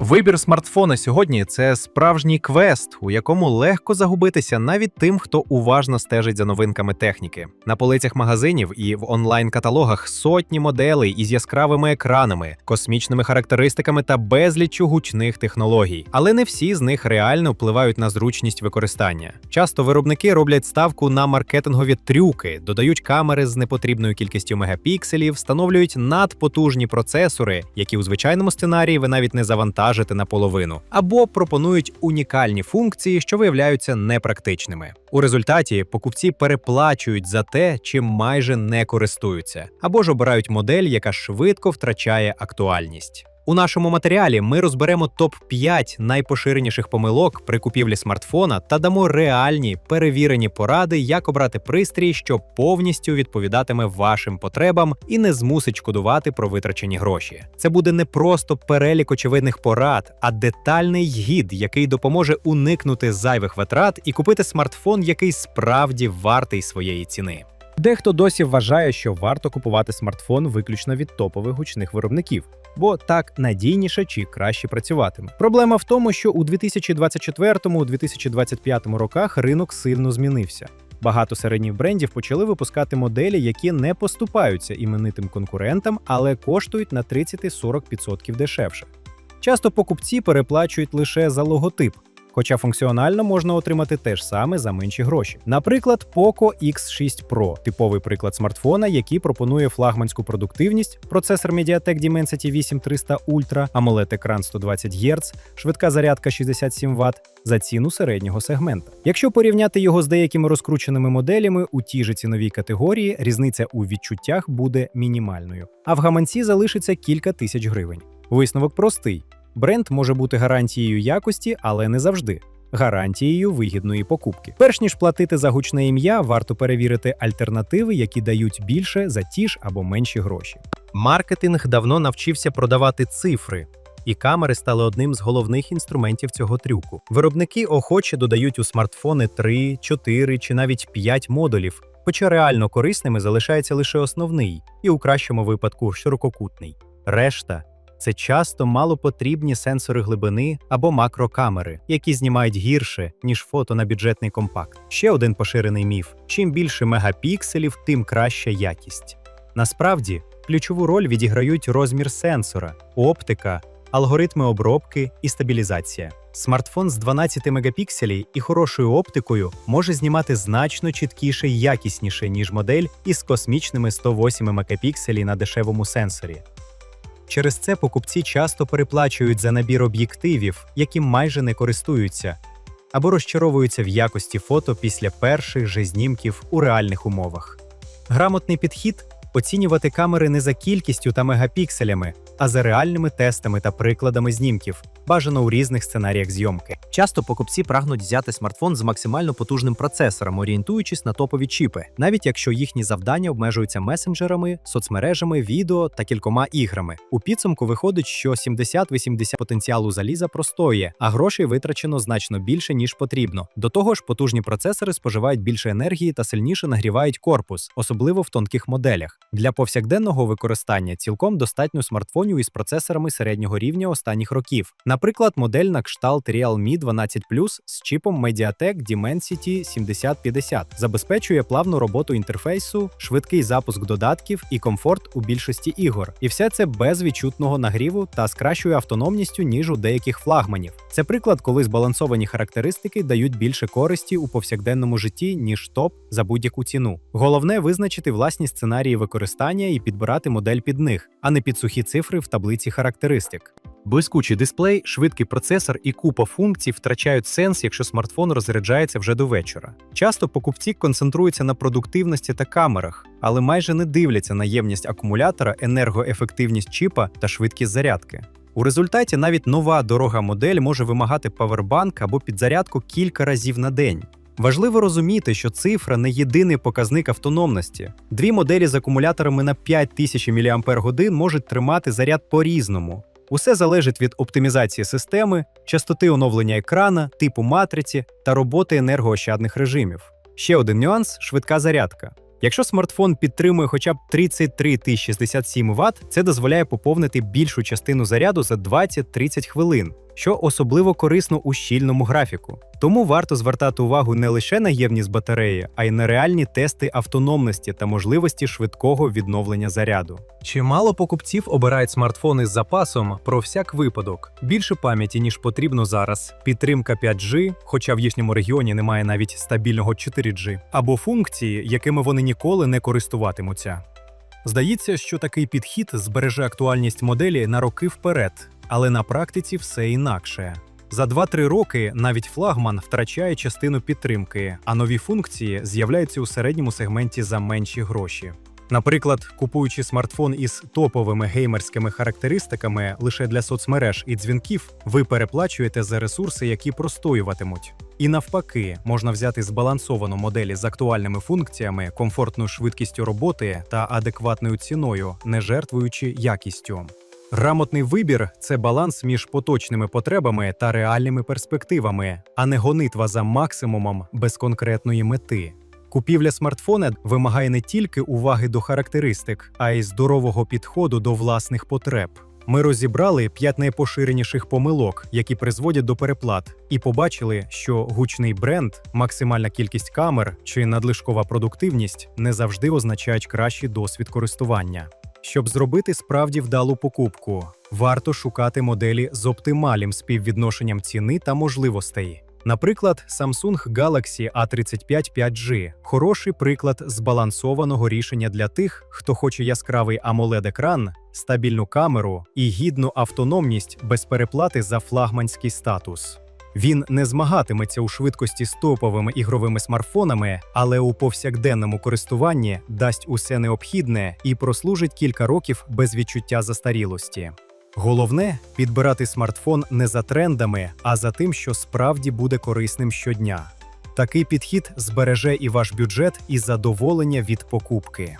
Вибір смартфона сьогодні це справжній квест, у якому легко загубитися навіть тим, хто уважно стежить за новинками техніки. На полицях магазинів і в онлайн-каталогах сотні моделей із яскравими екранами, космічними характеристиками та безліччю гучних технологій. Але не всі з них реально впливають на зручність використання. Часто виробники роблять ставку на маркетингові трюки, додають камери з непотрібною кількістю мегапікселів, встановлюють надпотужні процесори, які у звичайному сценарії ви навіть не завантажите наполовину, або пропонують унікальні функції, що виявляються непрактичними. У результаті покупці переплачують за те, чим майже не користуються, або ж обирають модель, яка швидко втрачає актуальність. У нашому матеріалі ми розберемо топ 5 найпоширеніших помилок при купівлі смартфона та дамо реальні перевірені поради, як обрати пристрій, що повністю відповідатиме вашим потребам і не змусить шкодувати про витрачені гроші. Це буде не просто перелік очевидних порад, а детальний гід, який допоможе уникнути зайвих витрат і купити смартфон, який справді вартий своєї ціни. Дехто досі вважає, що варто купувати смартфон виключно від топових гучних виробників, бо так надійніше чи краще працюватиме. Проблема в тому, що у 2024-2025 роках ринок сильно змінився. Багато середніх брендів почали випускати моделі, які не поступаються іменитим конкурентам, але коштують на 30-40% дешевше. Часто покупці переплачують лише за логотип, хоча функціонально можна отримати те ж саме за менші гроші. Наприклад, Poco X6 Pro типовий приклад смартфона, який пропонує флагманську продуктивність, процесор MediaTek Dimensity 8300 Ultra, amoled екран 120 Гц, швидка зарядка 67 Вт за ціну середнього сегмента. Якщо порівняти його з деякими розкрученими моделями у тій же ціновій категорії, різниця у відчуттях буде мінімальною, а в гаманці залишиться кілька тисяч гривень. Висновок простий. Бренд може бути гарантією якості, але не завжди. Гарантією вигідної покупки. Перш ніж платити за гучне ім'я, варто перевірити альтернативи, які дають більше за ті ж або менші гроші. Маркетинг давно навчився продавати цифри, і камери стали одним з головних інструментів цього трюку. Виробники охоче додають у смартфони 3, 4 чи навіть 5 модулів, хоча реально корисними залишається лише основний, і у кращому випадку ширококутний. Решта це часто малопотрібні сенсори глибини або макрокамери, які знімають гірше, ніж фото на бюджетний компакт. Ще один поширений міф: чим більше мегапікселів, тим краща якість. Насправді, ключову роль відіграють розмір сенсора, оптика, алгоритми обробки і стабілізація. Смартфон з 12 мегапікселів і хорошою оптикою може знімати значно чіткіше і якісніше, ніж модель із космічними 108 мегапікселів на дешевому сенсорі. Через це покупці часто переплачують за набір об'єктивів, яким майже не користуються, або розчаровуються в якості фото після перших же знімків у реальних умовах. Грамотний підхід оцінювати камери не за кількістю та мегапікселями, а за реальними тестами та прикладами знімків, бажано у різних сценаріях зйомки. Часто покупці прагнуть взяти смартфон з максимально потужним процесором, орієнтуючись на топові чіпи, навіть якщо їхні завдання обмежуються месенджерами, соцмережами, відео та кількома іграми. У підсумку виходить, що 70-80 потенціалу заліза простоє, а грошей витрачено значно більше ніж потрібно. До того ж, потужні процесори споживають більше енергії та сильніше нагрівають корпус, особливо в тонких моделях. Для повсякденного використання цілком достатньо смартфонів із процесорами середнього рівня останніх років. Наприклад, модель на кшталт Realme 12 Plus з чіпом MediaTek Dimensity 7050 забезпечує плавну роботу інтерфейсу, швидкий запуск додатків і комфорт у більшості ігор. І все це без відчутного нагріву та з кращою автономністю, ніж у деяких флагманів. Це приклад, коли збалансовані характеристики дають більше користі у повсякденному житті, ніж топ за будь-яку ціну. Головне визначити власні сценарії використання і підбирати модель під них, а не під сухі цифри в таблиці характеристик. Блискучий дисплей, швидкий процесор і купа функцій втрачають сенс, якщо смартфон розряджається вже до вечора. Часто покупці концентруються на продуктивності та камерах, але майже не дивляться на ємність акумулятора, енергоефективність чіпа та швидкість зарядки. У результаті навіть нова дорога модель може вимагати павербанк або підзарядку кілька разів на день. Важливо розуміти, що цифра не єдиний показник автономності. Дві моделі з акумуляторами на 5000 мАч можуть тримати заряд по-різному. Усе залежить від оптимізації системи, частоти оновлення екрана, типу матриці та роботи енергоощадних режимів. Ще один нюанс швидка зарядка. Якщо смартфон підтримує хоча б 33 67 Вт, це дозволяє поповнити більшу частину заряду за 20-30 хвилин, що особливо корисно у щільному графіку. Тому варто звертати увагу не лише на ємність батареї, а й на реальні тести автономності та можливості швидкого відновлення заряду. Чимало покупців обирають смартфони з запасом про всяк випадок. Більше пам'яті, ніж потрібно зараз, підтримка 5G, хоча в їхньому регіоні немає навіть стабільного 4G, або функції, якими вони ніколи не користуватимуться. Здається, що такий підхід збереже актуальність моделі на роки вперед, але на практиці все інакше. За 2-3 роки навіть флагман втрачає частину підтримки, а нові функції з'являються у середньому сегменті за менші гроші. Наприклад, купуючи смартфон із топовими геймерськими характеристиками лише для соцмереж і дзвінків, ви переплачуєте за ресурси, які простоюватимуть. І навпаки, можна взяти збалансовану модель з актуальними функціями, комфортною швидкістю роботи та адекватною ціною, не жертвуючи якістю. Грамотний вибір це баланс між поточними потребами та реальними перспективами, а не гонитва за максимумом без конкретної мети. Купівля смартфона вимагає не тільки уваги до характеристик, а й здорового підходу до власних потреб. Ми розібрали п'ять найпоширеніших помилок, які призводять до переплат, і побачили, що гучний бренд, максимальна кількість камер чи надлишкова продуктивність не завжди означають кращий досвід користування. Щоб зробити справді вдалу покупку, варто шукати моделі з оптимальним співвідношенням ціни та можливостей. Наприклад, Samsung Galaxy A35 5G – хороший приклад збалансованого рішення для тих, хто хоче яскравий AMOLED-екран, стабільну камеру і гідну автономність без переплати за флагманський статус. Він не змагатиметься у швидкості з топовими ігровими смартфонами, але у повсякденному користуванні дасть усе необхідне і прослужить кілька років без відчуття застарілості. Головне підбирати смартфон не за трендами, а за тим, що справді буде корисним щодня. Такий підхід збереже і ваш бюджет, і задоволення від покупки.